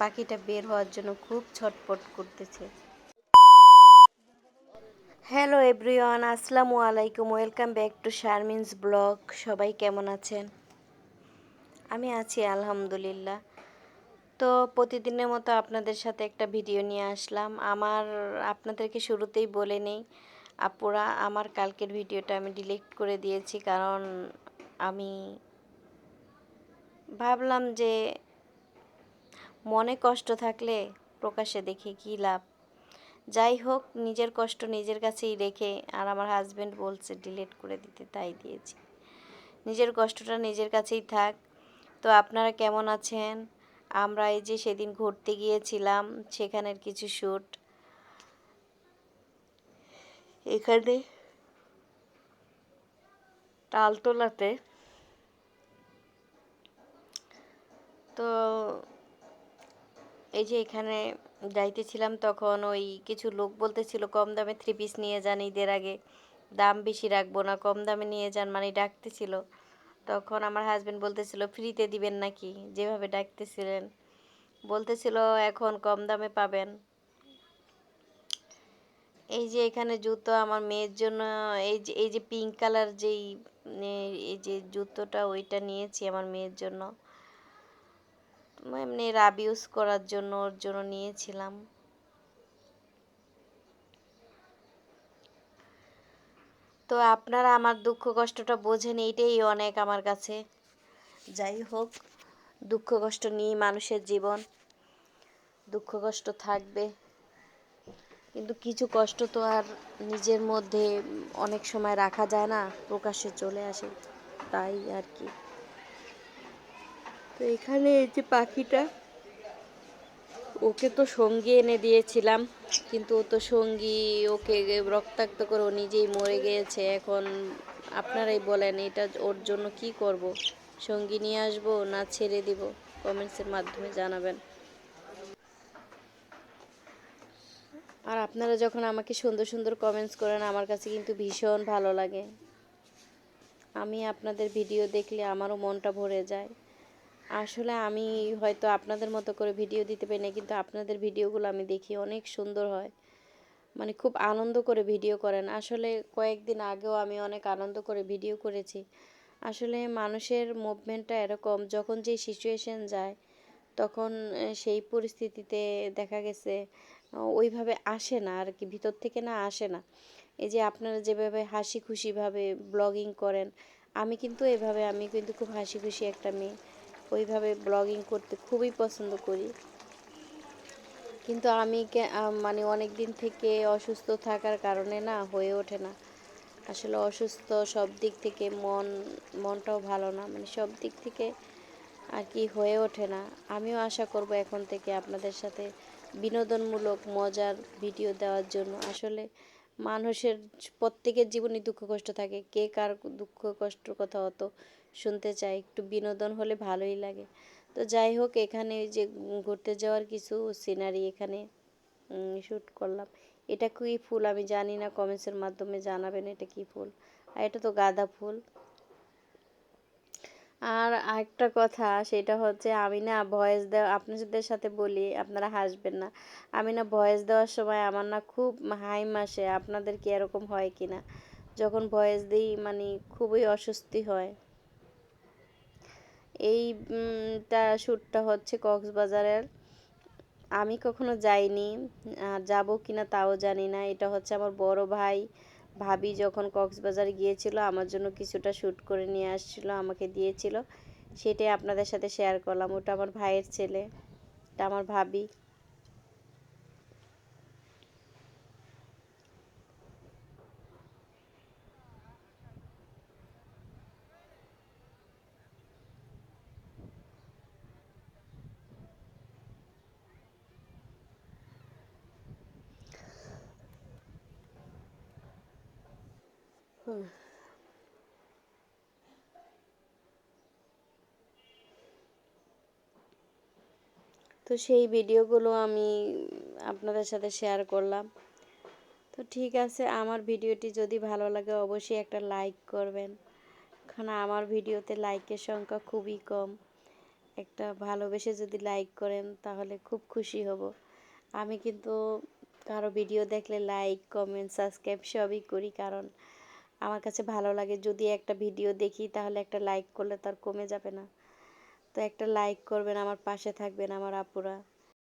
পাখিটা বের হওয়ার জন্য খুব ছটপট করতেছে। হ্যালো এভরিওয়ান আসসালামু আলাইকুম welcome back to Sharmin's blog সবাই কেমন আছেন? আমি আছি আলহামদুলিল্লাহ। তো প্রতিদিনের মতো আপনাদের সাথে একটা ভিডিও নিয়ে আসলাম। আমার, আপনাদেরকে শুরুতেই বলে নেই, আপুরা, আমার কালকের ভিডিওটা আমি ডিলিট করে দিয়েছি কারণ আমি ভাবলাম যে মনে কষ্ট থাকলে প্রকাশ্যে দেখে কী লাভ? যাই হোক নিজের কষ্ট নিজের কাছেই রেখে আর আমার হাজব্যান্ড বলছে ডিলিট করে দিতে। তাই দিয়েছি। নিজের কষ্টটা নিজের কাছেই থাক। তো আপনারা কেমন আছেন? আমরা এই যে সেদিন ঘুরতে গিয়েছিলাম সেখানের কিছু শ্যুট এখানে তালতলাতে তো এই যে এখানে যাইতেছিলাম তখন ওই কিছু লোক বলতেছিল, কম দামে থ্রি পিস নিয়ে যান ঈদের আগে। দাম বেশি রাখব না, কম দামে নিয়ে যান। মানে ডাকতেছিল। তখন আমার হাজব্যান্ড বলতেছিল, ফ্রিতে দিবেন নাকি? যেভাবে ডাকতেছিলেন। বলতেছিল, এখন কম দামে পাবেন। এই যে এখানে জুতো আমার মেয়ের জন্য, এই যে এই যে পিঙ্ক কালার যেই এই যে জুতোটা ওইটা নিয়েছি আমার মেয়ের জন্য। এমনি রাব ইউজ করার জন্য ওর জন্য নিয়েছিলাম। তো আপনারা আমার দুঃখ কষ্টটা বোঝেন, এইটাই অনেক আমার কাছে। যাই হোক, দুঃখ কষ্ট নিয়ে মানুষের জীবন। দুঃখ কষ্ট থাকবে, কিন্তু কিছু কষ্ট তো আর নিজের মধ্যে অনেক সময় রাখা যায় না প্রকাশ্যে চলে আসে, তাই আর কি। তো এখানে এই যে পাখিটা, ওকে তো সঙ্গী এনে দিয়েছিলাম, কিন্তু ও তো সঙ্গী, ওকে রক্তাক্ত করে ও নিজেই মরে গিয়েছে। এখন আপনারাই বলেন, এটা ওর জন্য কি করব? সঙ্গী নিয়ে আসব না ছেড়ে দিব? কমেন্টসের মাধ্যমে জানাবেন। আর আপনারা যখন আমাকে সুন্দর সুন্দর কমেন্টস করেন, আমার কাছে কিন্তু ভীষণ ভালো লাগে। আমি আপনাদের ভিডিও দেখলে আমারও মনটা ভরে যায়। আসলে আমি হয়তো আপনাদের মতো করে ভিডিও দিতে পারি না কিন্তু আপনাদের ভিডিওগুলো আমি দেখি অনেক সুন্দর হয়। মানে খুব আনন্দ করে ভিডিও করেন। আসলে কয়েকদিন আগেও আমি অনেক আনন্দ করে ভিডিও করেছি। আসলে মানুষের মুভমেন্টটা এরকম, যখন যেই সিচুয়েশন যায়, তখন সেই পরিস্থিতিতে দেখা গেছে, ওইভাবে আসে না আর কি, ভিতর থেকে না আসে না। এই যে আপনারা যেভাবে হাসি খুশিভাবে ব্লগিং করেন, আমি কিন্তু এভাবে, আমি কিন্তু খুব হাসি খুশি একটা মেয়ে। ওইভাবে ব্লগিং করতে খুবই পছন্দ করি। কিন্তু আমি মানে অনেক দিন থেকে অসুস্থ থাকার কারণে না হয়ে ওঠে না। আসলে অসুস্থ সব দিক থেকে মন, মনটাও ভালো না মানে সব দিক থেকে আর কি হয়ে ওঠে না। আমিও আশা করব এখন থেকে আপনাদের সাথে বিনোদনমূলক, মজার ভিডিও দেওয়ার জন্য। আসলে মানুষের প্রত্যেকের জীবনে দুঃখ কষ্ট থাকে, কে কার দুঃখ কষ্টর কথা অত শুনতে চাই, একটু বিনোদন হলে ভালোই লাগে। তো যাই হোক, এখানে ওই যে ঘুরতে যাওয়ার কিছু সিনারি এখানে শ্যুট করলাম। এটা কী ফুল? আমি জানি না কমেন্টসের মাধ্যমে জানাবেন এটা কী ফুল? আর এটা তো গাঁদা ফুল। আর একটা কথা, সেটা হচ্ছে আমি না ভয়েস দেওয়া, আপনাদের সাথে বলি, আপনারা হাসবেন না। আমি না ভয়েস দেওয়ার সময় আমার না খুব হাইম আসে আপনাদের কি এরকম হয় কি না যখন ভয়েস দিই মানে খুবই অস্বস্তি হয়। এইটা শ্যুটটা হচ্ছে কক্সবাজারের। আমি কখনো যাইনি যাব কিনা তাও জানি না। এটা হচ্ছে আমার বড় ভাই, ভাবি যখন কক্সবাজার গিয়েছিল, আমার জন্য কিছুটা শ্যুট করে নিয়ে আসছিল, আমাকে দিয়েছিল। সেটাই আপনাদের সাথে শেয়ার করলাম। ওটা আমার ভাইয়ের ছেলে, এটা আমার ভাবি। তো সেই ভিডিওগুলো আমি আপনাদের সাথে শেয়ার করলাম। তো ঠিক আছে, আমার ভিডিওটি যদি ভালো লাগে অবশ্যই একটা লাইক করবেন। কারণ আমার ভিডিওতে লাইকের সংখ্যা খুবই কম। একটা ভালোবেসে যদি লাইক করেন তাহলে খুব খুশি হব। আমি কিন্তু কারও ভিডিও দেখলে লাইক কমেন্ট সাবস্ক্রাইব সবই করি। কারণ আমার কাছে ভালো লাগে। যদি একটা ভিডিও দেখি, তাহলে একটা লাইক করলে তার কমে যাবে না। তো একটা লাইক করবেন, আমার পাশে থাকবেন, আমার আপুরা।